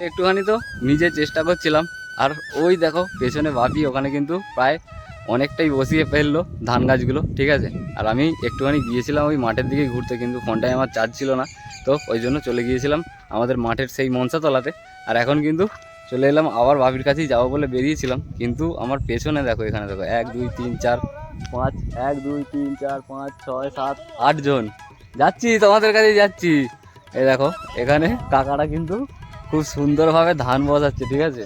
একটুখানি তো নিজে চেষ্টা করছিলাম। আর ওই দেখো, পেছনে ভাবি, ওখানে কিন্তু প্রায় অনেকটাই বসিয়ে ফেলল ধান গাছগুলো, ঠিক আছে? আর আমি একটুখানি গিয়েছিলাম ওই মাঠের দিকে ঘুরতে, কিন্তু ফোনটায় আমার চার্জ ছিল না। তো ওই জন্য চলে গিয়েছিলাম আমাদের মাঠের সেই মনসাতলাতে। আর এখন কিন্তু চলে এলাম আবার ভাবির কাছেই যাব বলে বেরিয়েছিলাম। কিন্তু আমার পেছনে দেখো, এখানে দেখো, এক, দুই, তিন, চার, পাঁচ, এক, দুই, তিন, চার, পাঁচ, ছয়, সাত, আটজন। যাচ্ছি, তোমাদের কাছে যাচ্ছি। এই দেখো, এখানে কাকারা কিন্তু খুব সুন্দরভাবে ধান বসাচ্ছে ঠিক আছে?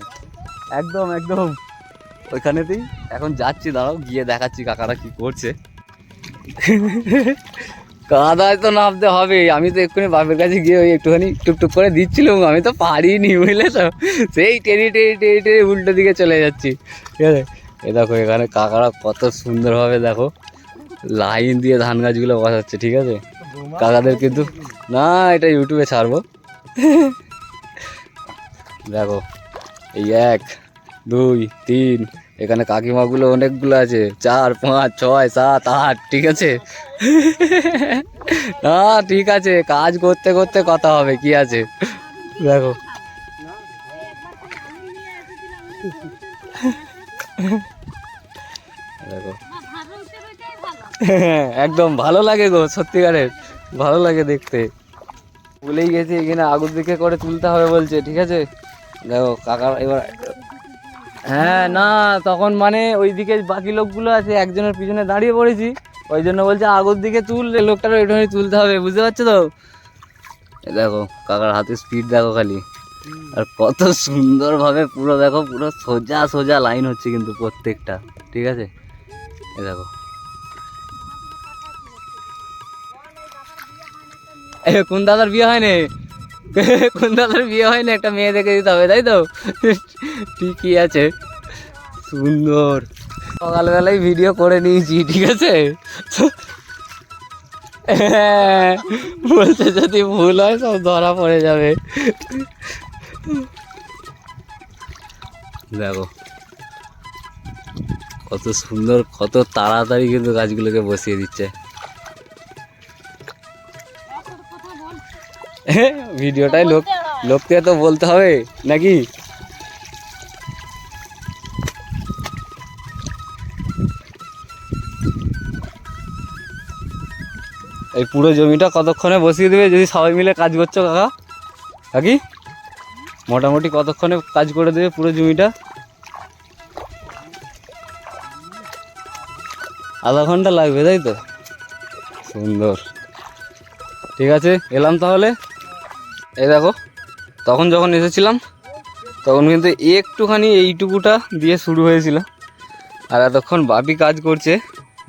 একদম একদম। ওইখানেতেই এখন যাচ্ছি দাঁড়াও গিয়ে দেখাচ্ছি কাকারা কি করছে। কাদায় তো নামতে হবে আমি তো এক্ষুনি বাপের কাছে গিয়ে ওই একটুখানি টুকটুক করে দিচ্ছিলাম আমি তো পারিনি বুঝলে তো। সেই টেনে টেনে টেনে টেনে উল্টো দিকে চলে যাচ্ছি ঠিক আছে? এ দেখো এখানে কাকারা কত সুন্দরভাবে দেখো লাইন দিয়ে ধান গাছগুলো বসাচ্ছে ঠিক আছে? কাকাদের কিন্তু না এটা ইউটিউবে ছাড়বো। দেখো, এই এক, দুই, তিন, এখানে কাকিমাগুলো অনেকগুলো আছে। চার, পাঁচ, ছয়, সাত, আট, ঠিক আছে? না, ঠিক আছে, কাজ করতে করতে কথা হবে, কি আছে? দেখো। দেখো। একদম ভালো লাগে গো, সত্যিকারের। ভালো লাগে দেখতে। ভুলেই গেছি, এখানে আগুন দিকে করে তুলতে হবে বলছে, ঠিক আছে? দেখো কাকার এবার হ্যাঁ না, তখন মানে ওইদিকে বাকি লোকগুলো আছে, একজনের পিছনে দাঁড়িয়ে পড়েছি। ওই জন্য বলছে, আগুর দিকে তুল, এই লোকটারও একটুখানি তুলতে হবে। বুঝতে পারছ তো? দেখো, কাকার হাতে স্পিড দেখো খালি। আর কত সুন্দরভাবে পুরো, দেখো, পুরো সোজা সোজা লাইন হচ্ছে কিন্তু প্রত্যেকটা। ঠিক আছে? এই দেখো। এ কোন দাদার বিয়ে হয়নি? কোন দাদার বিয়ে হয়নি একটা মেয়ে দেখে দিতে হবে তাই তো? ঠিকই আছে। সুন্দর। সকালবেলায় ভিডিও করে নিয়েছি ঠিক আছে? হ্যাঁ, বলছে যদি ভুল হয় সব ধরা পড়ে যাবে। দেখো। কত সুন্দর কত তাড়াতাড়ি কিন্তু গাছগুলোকে বসিয়ে দিচ্ছে। ভিডিওটাই লোক লোককে তো বলতে হবে নাকি? এই পুরো জমিটা কতক্ষণে বসিয়ে দেবে যদি সবাই মিলে কাজ করছ কাকা? কাকি মোটামুটি কতক্ষণে কাজ করে দেবে পুরো জমিটা? আধা ঘণ্টা লাগবে তাই তো? সুন্দর। ঠিক আছে এলাম তাহলে? এই দেখো, তখন যখন এসেছিলাম, তখন কিন্তু একটুখানি এইটুকুটা দিয়ে শুরু হয়েছিল। আর এতক্ষণ বাপি কাজ করছে,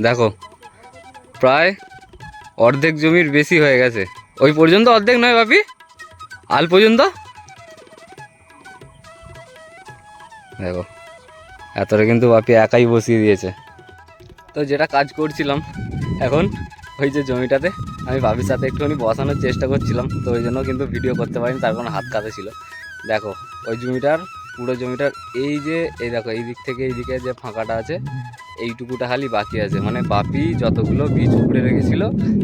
দেখো, প্রায় অর্ধেক জমির বেশি হয়ে গেছে। ওই পর্যন্ত অর্ধেক নয় বাপি? আল পর্যন্ত? দেখো, এতটা কিন্তু বাপি একাই বসিয়ে দিয়েছে। তো যেটা কাজ করছিলাম, এখন ওই যে জমিটাতে আমি বাবির সাথে একটুখানি বসানোর চেষ্টা করছিলাম, তো ওই জন্য কিন্তু ভিডিও করতে পারিনি, তার কারণে হাত কাতে ছিল। দেখো, ওই জমিটার, পুরো জমিটার, এই যে, এই দেখো, এই দিক থেকে এই দিকে যে ফাঁকাটা আছে, এইটুকুটা খালি বাকি আছে। মানে বাপি যতগুলো বীজ উপড়ে রেখেছিল,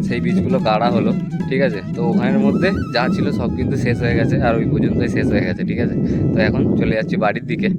সেই বীজগুলো গাড়া হলো, ঠিক আছে? তো ওখানের মধ্যে যা ছিল সব কিন্তু শেষ হয়ে গেছে, আর ওই পর্যন্তই শেষ হয়ে গেছে, ঠিক আছে? তো এখন চলে যাচ্ছি বাড়ির দিকে।